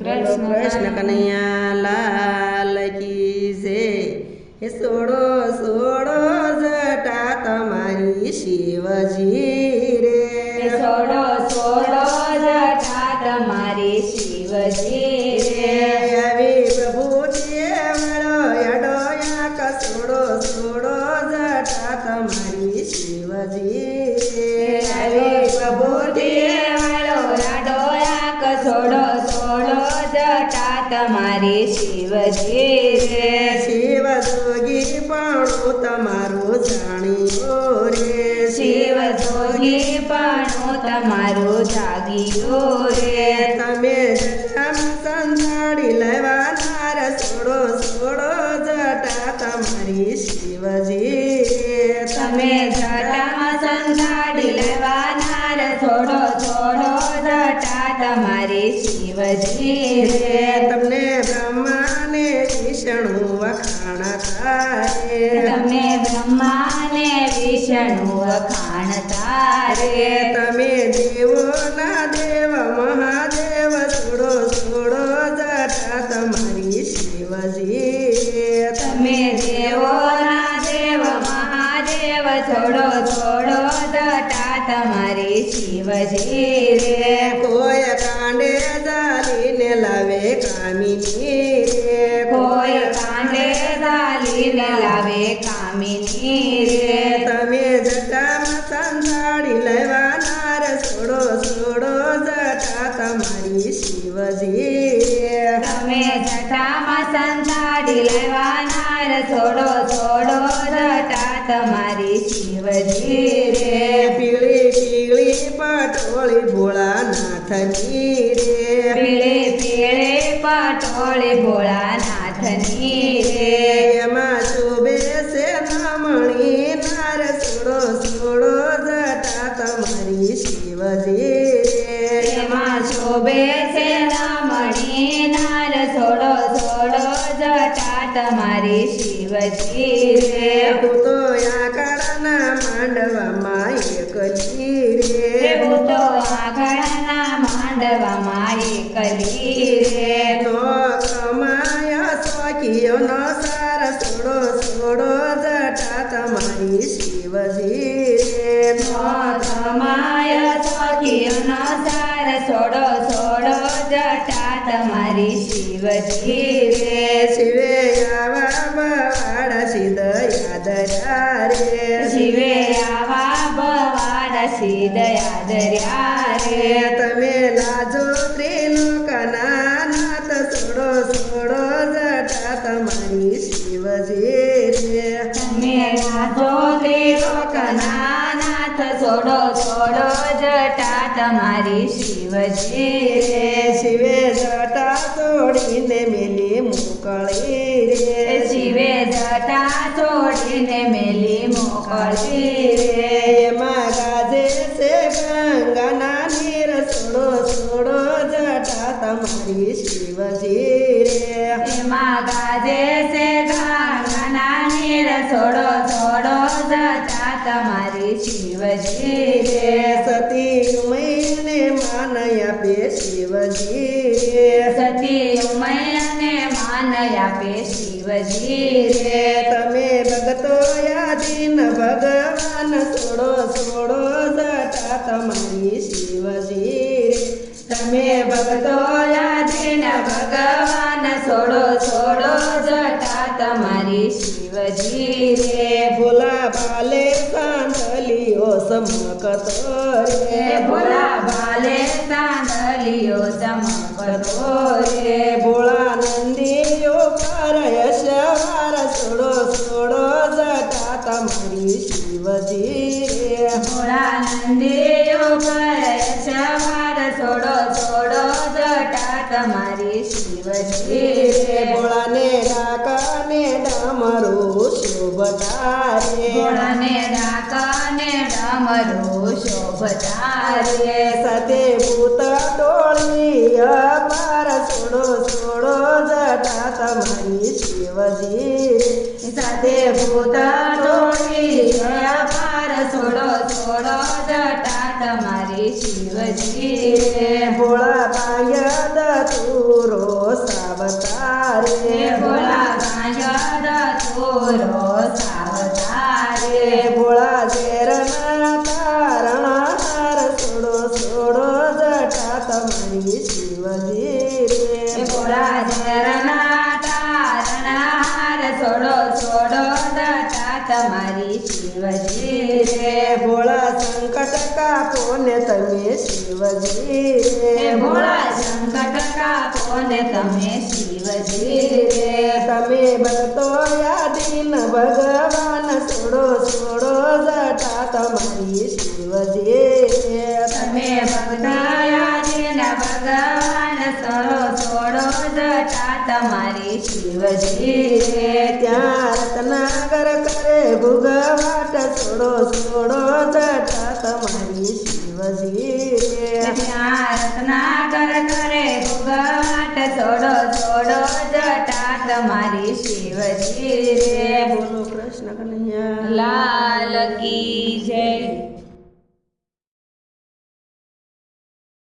કૃષ્ણ કનૈયા લાલ કી જે. હે સોડો સોડો જટા તમારી શિવજી રે. સોડો સોડો જટા તમારી શિવજી રે. આવી પ્રભુજી વળો યડો યાક સોડો સોડો જટા તમારી શિવજી જટા શિવ શિવજી રે શિવ જોગી પણ તમારું જાણ્યો રે. શિવ જોગી પણ તમારું જાગ્યો રે. તમે જમ સંસાડી લેવાનાર છોડો સોડો જટા તમારી શિવજી તમારી શિવજી રે. તમને બ્રહ્માને વિષ્ણુ વખાણ તારે તમે બ્રહ્માને વિષ્ણુ વખાણ તારે તમે દેવોના દેવ મહાદેવ છોડો છોડો જટા તમારી શિવજી તમે દેવોના દેવ મહાદેવ છોડો છોડો જટા તમારી શિવજી રે. લાવે કામિની રે તમે જતા સંભાળી લેવાના રે છોડો સોડો જતા તમારી શિવજી. રે તમે જટામાં લેવાના લેવાનાર છોડો છોડો જટા તમારી શિવજી. રે પીળી પીળી પટોળી ભોળાનાથની રે. પીળે પીળે ભોળા ભોળાનાથની રે. નાર જતા તમારી શિવજી રે એમાં શોભે છે રમણી નાર છોડો છોડો જતા તમારી શિવજી રે. હું તો આકાળના માંડવામાં એકલી રે. હું તો આંગળના માંડવામાં એકલી રે. તો કમાયા સ્વકીયો નો સાર સોડો જટા તમારી શિવજી રે. તમાય સખીઓનો સાર છોડો છોડો જટા તમારી શિવજી રે. શિવે આવા બવાડા સિદ્ધ યાદરા રે. શિવે આવા બવાડા સીધયા દર્યા રે. તમે લાજો ત્રિલોકના નાથ છોડો સોડો જટા તમારી શિવજી નાથો ત્રિલોકના નાથ છોડો છોડો જટા તમારી શિવજી રે. શિવે જટા તોડીને મેલી મોકળી રે. શિવે જટા છોડીને મેલી મોકળી રે. એમાં ગાજે છે ગંગાના નીર સોડો સોડો જટા તમારી શિવજી રે. એમાં ગાજે છે શિવજી રે સતી મૈને માનયા પે શિવજી. રે સતી મૈને માનયા પે શિવજી. રે તમે ભગતો યાદીન ભગવાન સોડો છોડો જટા તમારી શિવજી. રે તમે ભગતો યાદીન ભગવાન છોડો છોડો જટા તમારી શિવજી. રે ભોલા ભાલે સાંધલિયો સમકતો હે રે ભોલા ભાલે સાંદલિયો ચમકતો રે ભોળા નંદીયો પારય સવાર સોડો સોડો જટા તમારી શિવજી રે ભોળા નંદીયો પર સવાર છોડો છોડો જટા તમારી શિવજી રે ભોળાને ડાકાને ડામરું શોભતા રે ભોળાને ડાકાને મારું શોભતા રે સતે ભૂત ડોળી અપાર છોડો છોડો જટા તમારી શિવજી. સતે ભૂત ડોળી અપાર છોડો છોડો જટા તમારી શિવજી. ભોળા પાયદ તુરો સાવતારે. ભોળા પાયદ તુરો રે ભોળા ઝરના તારણા હાર છોડો છોડો દાતા તમારી શિવજી રે. ભોળા સંકટ કાપો ને તમે શિવજી રે. ભોળા સંકટ કાપો ને તમે શિવજી રે. તમે બનતો યાદીન ભગવાન છોડો છોડો જટા તમારી શિવજી ભૂગવાટ છોડો છોડો જટા તમારી શિવજી. રે કર કરે ભૂગવાટ છોડો છોડો જટા તમારી શિવજી. રે બોલો કૃષ્ણ કનૈયા. લાલ કી જય.